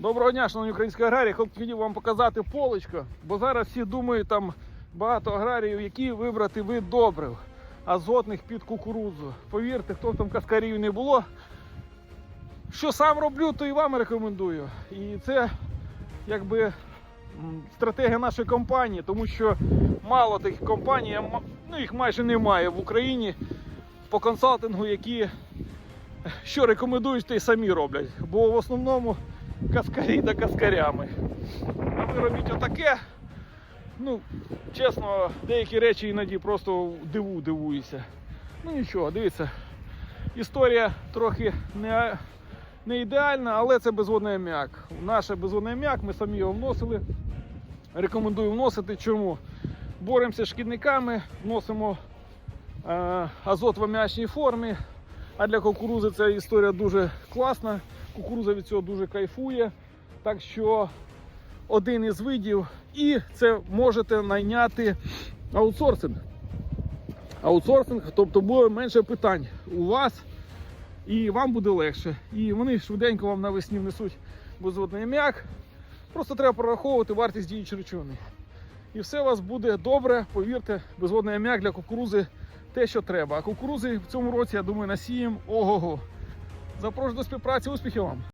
Доброго дня, шановні українські аграрії. Хотів вам показати полочко, бо зараз всі думають, там багато аграріїв, які вибрати вид добрив азотних під кукурудзу. Повірте, хто там каскарів не було. Що сам роблю, то і вам рекомендую. І це якби стратегія нашої компанії, тому що мало таких компаній, ну їх майже немає в Україні по консалтингу, які що рекомендують, то й самі роблять. Бо в основному каскарі та каскарями. А ви робіть отаке. Ну, чесно, деякі речі іноді просто диву дивуюся. Ну нічого, дивіться. Історія трохи не, не ідеальна, але це безводний аміак. Наше безводний аміак, ми самі його вносили. Рекомендую вносити. Чому? Боремося з шкідниками, вносимо е, азот в аміачній формі. А для кукурузи ця історія дуже класна. Кукуруза від цього дуже кайфує. Так що один із видів, і це можете найняти аутсорсинг. Аутсорсинг, тобто буде менше питань у вас, і вам буде легше. І вони швиденько вам навесні внесуть безводний аміак. Просто треба прораховувати вартість діючої речовини. І все у вас буде добре, повірте, безводний аміак для кукурузи те, що треба. А кукурузи в цьому році, я думаю, насіємо ого-го. Запрошую до співпраці, успіхів вам!